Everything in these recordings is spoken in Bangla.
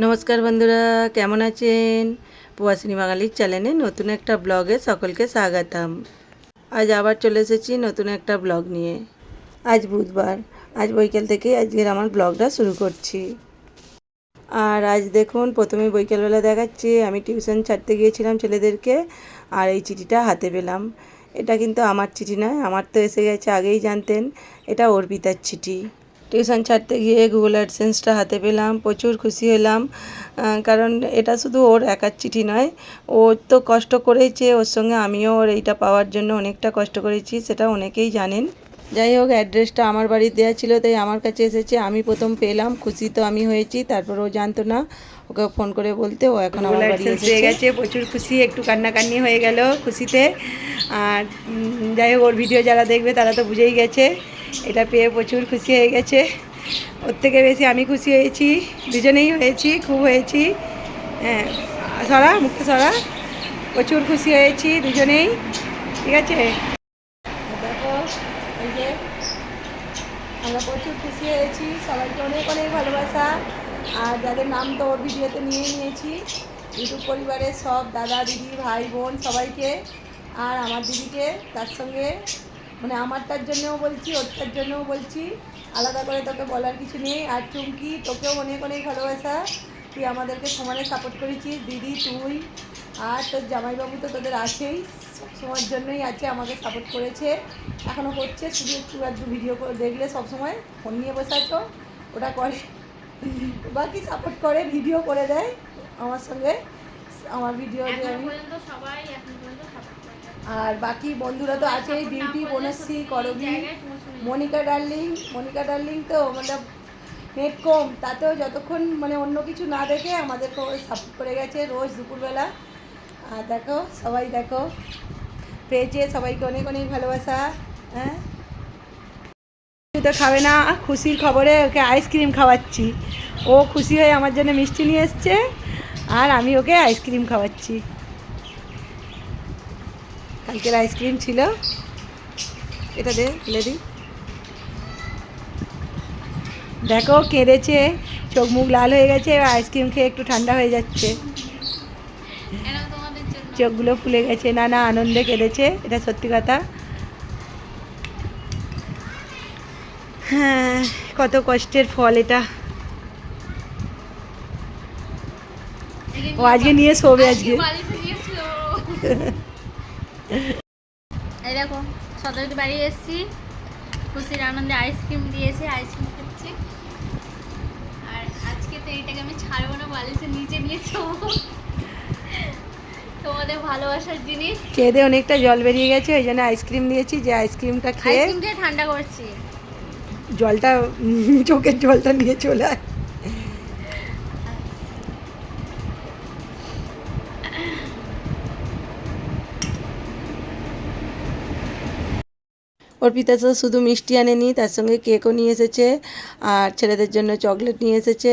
নমস্কার বন্ধুরা, কেমন আছেন? প্রবাসিনী বাঙালির চ্যানেলে নতুন একটা ব্লগে সকলকে স্বাগতম। আজ আবার চলে এসেছি নতুন একটা ব্লগ নিয়ে। আজ বুধবার, আজ বৈকাল থেকে আজকের আমার ব্লগটা শুরু করছি। আর আজ দেখুন, প্রথমে বৈকালবেলা দেখাচ্ছি, আমি টিউশন ছাড়তে গিয়েছিলাম ছেলেদেরকে, আর এই চিঠিটা হাতে পেলাম। এটা কিন্তু আমার চিঠি নয়, আমার তো এসে গেছে আগেই জানতেন, এটা অর্পিতার চিঠি। টিউশন ছাড়তে গিয়ে গুগল অ্যাডসেন্সটা হাতে পেলাম প্রচুর খুশি হলাম। কারণ এটা শুধু ওর একার চিঠি নয় ও তো কষ্ট করেছে ওর সঙ্গে আমিও ওর এইটা পাওয়ার জন্য অনেকটা কষ্ট করেছি সেটা অনেকেই জানেন। যাই হোক অ্যাড্রেসটা আমার বাড়ির দেওয়া ছিল তাই আমার কাছে এসেছে। আমি প্রথম পেলাম খুশি তো আমি হয়েছি তারপর ও জানতো না ওকে ফোন করে বলতে ও এখন আমার বাড়ি এসে গেছে প্রচুর খুশি একটু কান্নাকান্নি হয়ে গেল খুশিতে। আর যাই হোক ওর ভিডিও যারা দেখবে তারা তো বুঝেই গেছে। এটা পেয়ে প্রচুর খুশি হয়ে গেছে। ওর থেকে বেশি আমি খুশি হয়েছি, দুজনেই হয়েছি, খুব হয়েছি। হ্যাঁ সরা মুখে সরা, প্রচুর খুশি হয়েছি দুজনেই। ঠিক আছে? আমরা প্রচুর খুশি হয়েছি, সবাইকে অনেক অনেক ভালোবাসা। আর যাদের নাম তো ওর ভিডিওতে নিয়ে নিয়েছি, ইউটিউব পরিবারের সব দাদা, দিদি, ভাই, বোন সবাইকে। আর আমার দিদিকে, তার সঙ্গে মানে আমারটার জন্যও বলছি ওরটার জন্যও বলছি। আলাদা করে তোকে বলার কিছু নেই। আর চুমকি তোকেও অনেক অনেক ভালোবাসা। তুই আমাদেরকে সমানে সাপোর্ট করেছিস দিদি তুই আর তোর জামাইবাবু তো তোদের আছেই। সবসময়ের জন্যই আছে আমাকে সাপোর্ট করেছে। এখনও করছে শুধু একটু একটু ভিডিও করে দেখলে সবসময়। ফোন নিয়ে বসে আছো ওটা করে। বাকি সাপোর্ট করে ভিডিও করে দেয়। আমার সঙ্গে আমার ভিডিও সবাই এখন পর্যন্ত support করে যাচ্ছে। আর বাকি বন্ধুরা তো আছেই বিউটি বনশ্রী করবি মনিকা ডার্লিং মনিকা ডার্লিং তো মানে নেট কম তাতেও যতক্ষণ মানে অন্য কিছু না দেখে আমাদেরকে সাপোর্ট করে গেছে রোজ দুপুরবেলা। আর দেখো সবাই দেখো পেয়েছে সবাইকে অনেক অনেক ভালোবাসা হ্যাঁ? তো খাবে না খুশির খবরে ওকে আইসক্রিম খাওয়াচ্ছি। ও খুশি হয়ে আমার জন্য মিষ্টি নিয়ে এসছে আর আমি ওকে আইসক্রিম খাওয়াচ্ছি। কালকের আইসক্রিম ছিল। এটা দে লেডি দেখো কেঁদেছে চোখ মুখ লাল হয়ে গেছে আইসক্রিম খেয়ে একটু ঠান্ডা হয়ে যাচ্ছে। চোখগুলো ফুলে গেছে না না আনন্দে কেঁদেছে এটা সত্যি কথা। হ্যাঁ কত কষ্টের ফল এটা। ও আজকে নিয়ে শোবে আজকে। এই দেখো সদরকে বাড়ি এসেছি। খুশির আনন্দে আইসক্রিম দিয়েছে আইসক্রিম খাচ্ছি। আর আজকে তো এইটাকে আমি ছাড়বো না বালিশের নিচে নিয়ে তোমাদের ভালোবাসার জিনিস। খেয়ে দিয়ে অনেকটা জল বেরিয়ে গেছে ওই জন্য আইসক্রিম দিয়েছি যে আইসক্রিমটা খেয়ে আইসক্রিম ঠান্ডা করছি। জলটা চোখের জলটা নিয়ে চলে আয়। অর্পিতা তো শুধু মিষ্টি আনেনি, তার সঙ্গে কেকও নিয়ে এসেছে, আর ছেলেদের জন্য চকলেট নিয়ে এসেছে।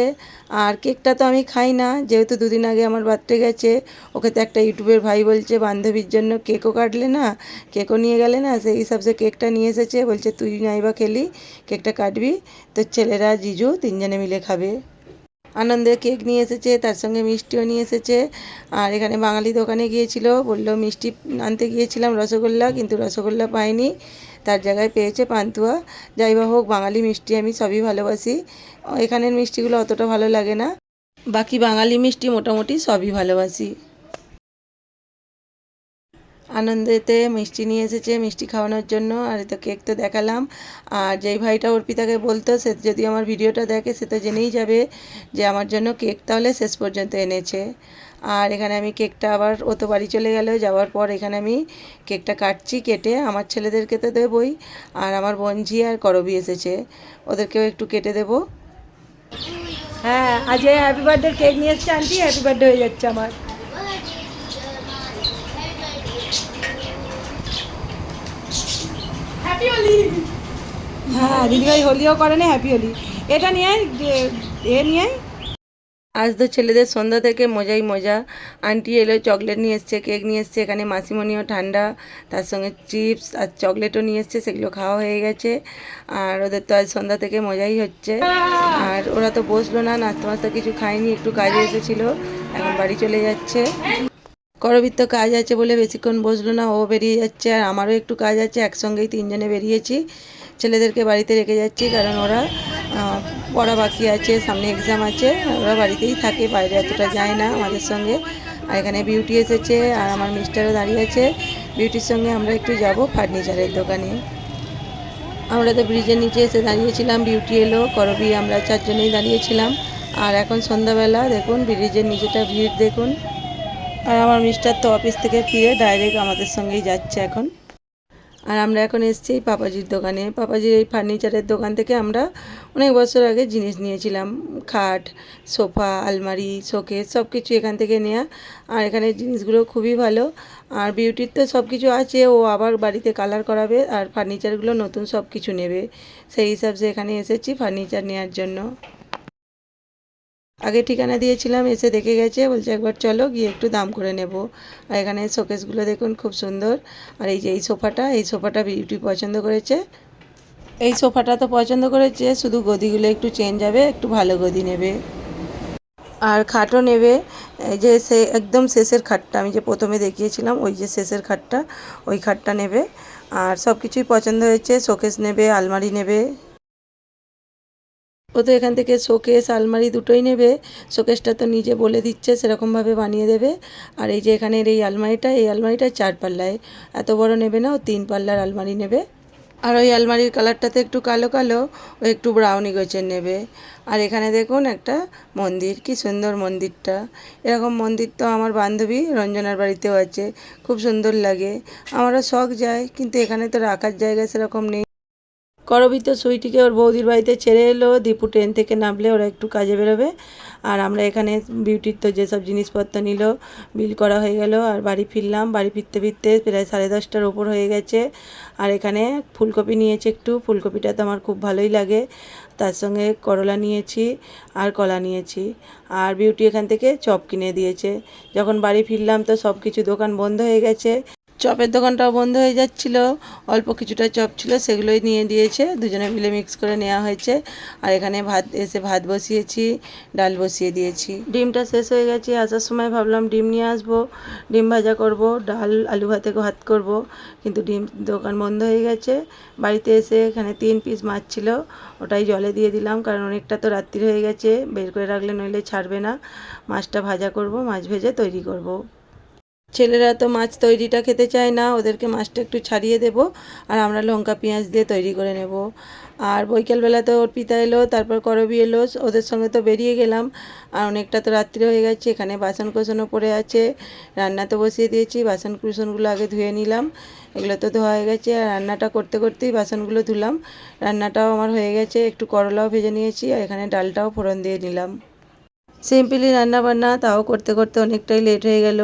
আর কেকটা তো আমি খাই না, যেহেতু দুদিন আগে আমার বার্থডে গেছে, ওকে তো একটা ইউটিউবের ভাই বলছে, বান্ধবীর জন্য কেকও কাটলে না কেকও নিয়ে গেলে না, সেই হিসাবে কেকটা নিয়ে এসেছে, বলছে তুই নাইবা খেলি কেকটা কাটবি তোর ছেলেরা, জিজু তিনজনে মিলে খাবে। আনন্দে কেক নিয়ে এসেছে, তার সঙ্গে মিষ্টিও নিয়ে এসেছে। আর এখানে বাঙালি দোকানে গিয়েছিল, বলল মিষ্টি আনতে গিয়েছিলাম রসগোল্লা, কিন্তু রসগোল্লা পাইনি। তার জায়গায় পেয়েছে পান্তুয়া। যাই বা হোক, বাঙালি মিষ্টি আমি সবই ভালোবাসি। এখানের মিষ্টিগুলো অতটা ভালো লাগে না। বাকি বাঙালি মিষ্টি মোটামুটি সবই ভালোবাসি। আনন্দেতে মিষ্টি নিয়ে এসেছে, মিষ্টি খাওয়ানোর জন্য। আর তো কেক তো দেখালাম। আর যেই ভাইটা অর্পিতাকে বলতো, সে যদি আমার ভিডিওটা দেখে, সে তো জেনেই যাবে যে আমার জন্য কেক তাহলে শেষ পর্যন্ত এনেছে। আর এখানে আমি কেকটা আবার, ও তো বাড়ি চলে গেল, যাওয়ার পর এখানে আমি কেকটা কাটছি, কেটে আমার ছেলেদেরকে তো দেবই। আর আমার বোনঝি আর করবি এসেছে, ওদেরকেও একটু কেটে দেবো। হ্যাঁ আজ হ্যাপি বার্থডে কেক নিয়ে এসছে, আন্টি হ্যাপি বার্থডে হয়ে যাচ্ছে আমার হ্যাপি হোলি হ্যাঁ দিদিভাই হোলিও করে না হ্যাপি হোলি এটা নিয়ে এ নিয়ে? আজ তো ছেলেদের সন্ধ্যা থেকে মজাই মজা। আন্টি এলো চকলেট নিয়ে এসছে কেক নিয়ে এসছে এখানে মাসিমণিও ঠান্ডা। তার সঙ্গে চিপস আর চকলেটও নিয়ে এসছে সেগুলো খাওয়া হয়ে গেছে। আর ওদের তো আজ সন্ধ্যা থেকে মজাই হচ্ছে। আর ওরা তো বসল না নাস্তা মাস্তা কিছু খায়নি একটু কাজে এসেছিল এখন বাড়ি চলে যাচ্ছে। করবির তো কাজ আছে বলে বেশিক্ষণ বসল না, ও বেরিয়ে যাচ্ছে আর আমারও একটু কাজ আছে, একসঙ্গেই তিনজনে বেরিয়েছি। ছেলেদেরকে বাড়িতে রেখে যাচ্ছি কারণ ওরা পড়া বাকি আছে, সামনে এক্সাম আছে, ওরা বাড়িতেই থাকে, বাইরে এতটা যায় না আমাদের সঙ্গে। আর এখানে বিউটি এসেছে আর আমার মিস্টারও দাঁড়িয়ে আছে। বিউটির সঙ্গে আমরা একটু যাব ফার্নিচারের দোকানে। আমরা তো ব্রিজের নিচে এসে দাঁড়িয়েছিলাম বিউটি এলো, করবি, আমরা চারজনেই দাঁড়িয়েছিলাম। আর এখন সন্ধ্যাবেলা দেখুন ব্রিজের নিচেটা ভিড় দেখুন। আর আমার মিস্টার তো অফিস থেকে ফিরে ডাইরেক্ট আমাদের সঙ্গেই যাচ্ছে এখন। আর আমরা এখন এসেছি এই পাপাজির দোকানে। পাপাজির এই ফার্নিচারের দোকান থেকে আমরা অনেক বছর আগে জিনিস নিয়েছিলাম। খাট, সোফা, আলমারি, শোকেস সব কিছু এখান থেকে নেওয়া আর এখানে জিনিসগুলো খুবই ভালো। আর বিউটির তো সব কিছু আছে। ও আবার বাড়িতে কালার করাবে আর ফার্নিচারগুলো নতুন সব কিছু নেবে। সেই হিসাবে এখানে এসেছি ফার্নিচার নেওয়ার জন্য। আগে ঠিকানা দিয়েছিলাম, এসে দেখে গেছে, বলছে একবার চলো গিয়ে একটু দাম করে নেব। আর এখানে শোকেসগুলো দেখুন খুব সুন্দর। আর এই যে এই সোফাটা এই সোফাটা বিউটি পছন্দ করেছে। এই সোফাটা তো পছন্দ করেছে, শুধু গদিগুলো একটু চেঞ্জ হবে, একটু ভালো গদি নেবে। আর খাটও নেবে যে সে একদম শেষের খাটটা, আমি যে প্রথমে দেখিয়েছিলাম, ওই যে শেষের খাটটা, ওই খাটটা নেবে। আর সব কিছুই পছন্দ হয়েছে, শোকেস নেবে, আলমারি নেবে। ও তো এখান থেকে শোকেস আলমারি দুটোই নেবে শোকেসটা তো নিজে বলে দিচ্ছে, সেরকমভাবে বানিয়ে দেবে। আর এই যে এখানের এই আলমারিটা এই আলমারিটা চার পাল্লায়। এত বড় নেবে না, ও তিন পাল্লার আলমারি নেবে। আর ওই আলমারির কালারটাতে একটু কালো কালো, ও একটু ব্রাউনি গোছের নেবে। আর এখানে দেখুন একটা মন্দির, কি সুন্দর মন্দিরটা। এরকম মন্দির তো আমার বান্ধবী রঞ্জনার বাড়িতেও আছে, খুব সুন্দর লাগে। আমারও শখ যায়, কিন্তু এখানে তো রাখার জায়গা সেরকম নেই। করবি সুইটিকে ওর বৌদির বাড়িতে ছেড়ে এলো। দীপু ট্রেন থেকে নামলে ওরা একটু কাজে বেরোবে। আর আমরা এখানে বিউটির তো যেসব জিনিসপত্র নিল বিল করা হয়ে গেল আর বাড়ি ফিরলাম। বাড়ি ফিরতে ফিরতে প্রায় সাড়ে দশটার ওপর হয়ে গেছে। আর এখানে ফুলকপি নিয়েছি একটু। ফুলকপিটা তো আমার খুব ভালোই লাগে। তার সঙ্গে করলা নিয়েছি আর কলা নিয়েছি। আর বিউটি এখান থেকে চপ কিনে দিয়েছে। যখন বাড়ি ফিরলাম তো সব কিছু দোকান বন্ধ হয়ে গেছে। চপের দোকানটাও বন্ধ হয়ে যাচ্ছিল। অল্প কিছুটা চপ ছিল, সেগুলোই নিয়ে দিয়েছে। দুজনে মিলে মিক্স করে নেওয়া হয়েছে। আর এখানে ভাত, এসে ভাত বসিয়েছি, ডাল বসিয়ে দিয়েছি। ডিমটা শেষ হয়ে গেছে। আসার সময় ভাবলাম ডিম নিয়ে আসব। ডিম ভাজা করব, ডাল, আলু ভাতে ভাত করব। কিন্তু ডিম দোকান বন্ধ হয়ে গেছে। বাড়িতে এসে এখানে তিন পিস মাছ ছিল। ওটাই জলে দিয়ে দিলাম। কারণ অনেকটা তো রাত্রি হয়ে গেছে। বের করে রাখলে নইলে ছাড়বে না। মাছটা ভাজা করব, মাছ ভেজে তৈরি করব। ছেলেরা তো মাছ তৈরিটা খেতে চায় না, ওদেরকে মাছটা একটু ছাড়িয়ে দেব আর আমরা লঙ্কা পেঁয়াজ দিয়ে তৈরি করে নেব। আর বৈকালবেলা তো পিতা এলো, তারপর করবি এলো, ওদের সঙ্গে তো বেরিয়ে গেলাম। আর অনেকটা তো রাত্রি হয়ে গেছে, এখানে বাসন কোসনও পড়ে আছে, রান্না তো বসিয়ে দিয়েছি বাসন কুসনগুলো আগে ধুয়ে নিলাম, এগুলো তো ধোয়া হয়ে গেছে। আর রান্নাটা করতে করতেই বাসনগুলো ধুলাম, রান্নাটাও আমার হয়ে গেছে, একটু করলাও ভেজে নিয়েছি, আর এখানে ডালটাও ফোড়ন দিয়ে নিলাম। সিম্পলি রান্না বান্না তাও করতে করতে অনেকটাই লেট হয়ে গেল।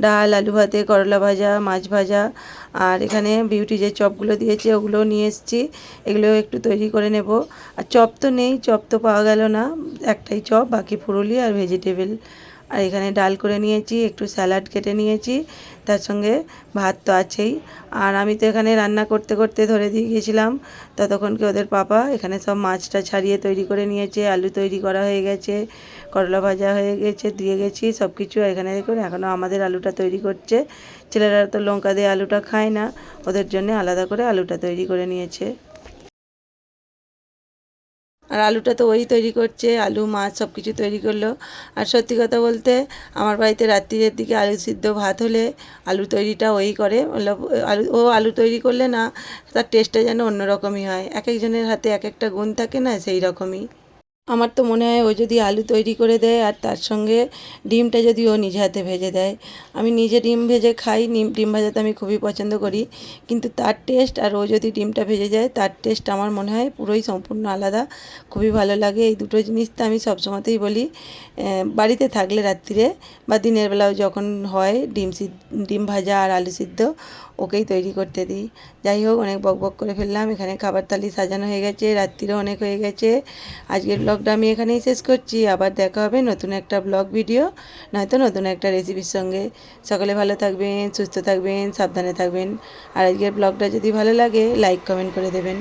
ডাল, আলু ভাতে, করলা ভাজা, মাছ ভাজা, আর এখানে বিউটি যে চপগুলো দিয়েছে ওগুলো নিয়ে এসেছি। এগুলো একটু তৈরি করে নেব। আর চপ তো নেই চপ তো পাওয়া গেল না। একটাই চপ বাকি ফুরুলি আর ভেজিটেবল আর এখানে ডাল করে নিয়েছি, একটু স্যালাড কেটে নিয়েছি, তার সঙ্গে ভাত তো আছেই। আর আমি তো এখানে রান্না করতে করতে ধরে দিয়ে গেছিলাম ততক্ষণ কি ওদের পাপা এখানে সব মাছটা ছাড়িয়ে তৈরি করে নিয়েছে, আলু তৈরি করা হয়ে গেছে, করলা ভাজা হয়ে গেছে, দিয়ে গেছি সব কিছু এখানে দেখুন এখনও আমাদের আলুটা তৈরি করছে। ছেলেরা তো লঙ্কা দিয়ে আলুটা খায় না, ওদের জন্য আলাদা করে আলুটা তৈরি করে নিয়েছে। আর আলুটা তো ওই তৈরি করছে, আলু, মাছ সব কিছু তৈরি করল। আর সত্যি কথা বলতে আমার বাড়িতে রাত্রিরের দিকে আলু সিদ্ধ ভাত হলে আলু তৈরিটা ওই করে আলু, ও আলু তৈরি করলে না তার টেস্টটা যেন অন্যরকমই হয়। এক একজনের হাতে এক একটা গুণ থাকে না, সেই রকমই। আমার তো মনে হয় ও যদি আলু তৈরি করে দেয় আর তার সঙ্গে ডিমটা যদি ও নিজে হাতে ভেজে দেয়। আমি নিজে ডিম ভেজে খাই ডিম ভাজাতে আমি খুবই পছন্দ করি। কিন্তু তার টেস্ট আর ও যদি ডিমটা ভেজে যায়, তার টেস্ট আমার মনে হয় পুরোই সম্পূর্ণ আলাদা। খুবই ভালো লাগে। এই দুটো জিনিস তো আমি সবসময়তেই বলি। বাড়িতে থাকলে রাত্রিরে বা দিনের বেলাও যখন হয় ডিম সিদ্ধ, ডিম ভাজা আর আলু সিদ্ধ, ওকেই তৈরি করতে দিই। যাই হোক, অনেক বক বক করে ফেললাম। এখানে খাবার তালি সাজানো হয়ে গেছে, রাত্রিরও অনেক হয়ে গেছে। আজকের ব্লগ ব্লগটা আমি এখানেই শেষ করছি। আবার দেখা হবে নতুন একটা ব্লগ ভিডিও, নয়তো নতুন একটা রেসিপির সঙ্গে। সকলে ভালো থাকবেন, সুস্থ থাকবেন, সাবধানে থাকবেন। আর আজকের ব্লগটা যদি ভালো লাগে লাইক কমেন্ট করে দেবেন।